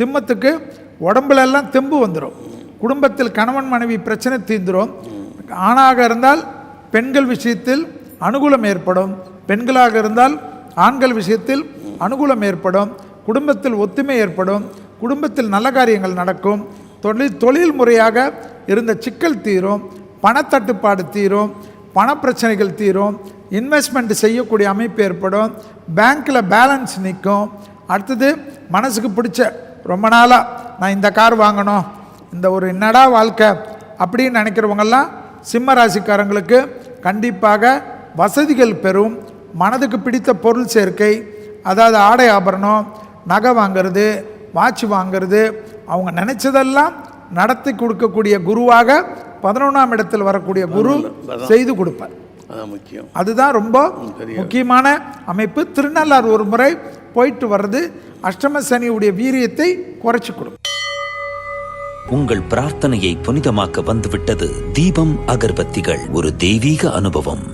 சிம்மத்துக்கு உடம்புலெல்லாம் தெம்பு வந்துடும் குடும்பத்தில் கணவன் மனைவி பிரச்சனை தீர்ந்துடும் ஆணாக இருந்தால் பெண்கள் விஷயத்தில் அனுகூலம் ஏற்படும். பெண்களாக இருந்தால் ஆண்கள் விஷயத்தில் அனுகூலம் ஏற்படும். குடும்பத்தில் ஒத்துமை ஏற்படும். குடும்பத்தில் நல்ல காரியங்கள் நடக்கும். தொழில் தொழில் முறையாக இருந்த சிக்கல் தீரும். பணத்தட்டுப்பாடு தீரும். பணப்பிரச்சனைகள் தீரும். இன்வெஸ்ட்மெண்ட் செய்யக்கூடிய அமைப்பு ஏற்படும். பேங்க்கில் பேலன்ஸ் நிற்கும். அடுத்தது மனசுக்கு பிடிச்ச ரொம்ப நாளாக நான் இந்த கார் வாங்கணும். இந்த ஒரு என்னடா வாழ்க்கை அப்படின்னு நினைக்கிறவங்கெல்லாம் சிம்ம ராசிக்காரங்களுக்கு கண்டிப்பாக வசதிகள் பெறும். மனதுக்கு பிடித்த பொருள் சேர்க்கை அதாவது ஆடை ஆபரணம் நகை வாங்கிறது வாட்ச் வாங்கிறது அவங்க நினைச்சதெல்லாம் நடத்தி கொடுக்கக்கூடிய குருவாக பதினொன்றாம் இடத்தில் வரக்கூடிய குரு செய்து கொடுப்பார். அதுதான் ரொம்ப முக்கியமான அமைப்பு. திருநள்ளாறு ஒரு முறை போயிட்டு வர்றது அஷ்டம சனியுடைய வீரியத்தை குறைச்சி கொடுக்கும் உங்கள் பிரார்த்தனையை புனிதமாக்க வந்துவிட்டது தீபம் அகர்பத்திகள் ஒரு தெய்வீக அனுபவம்.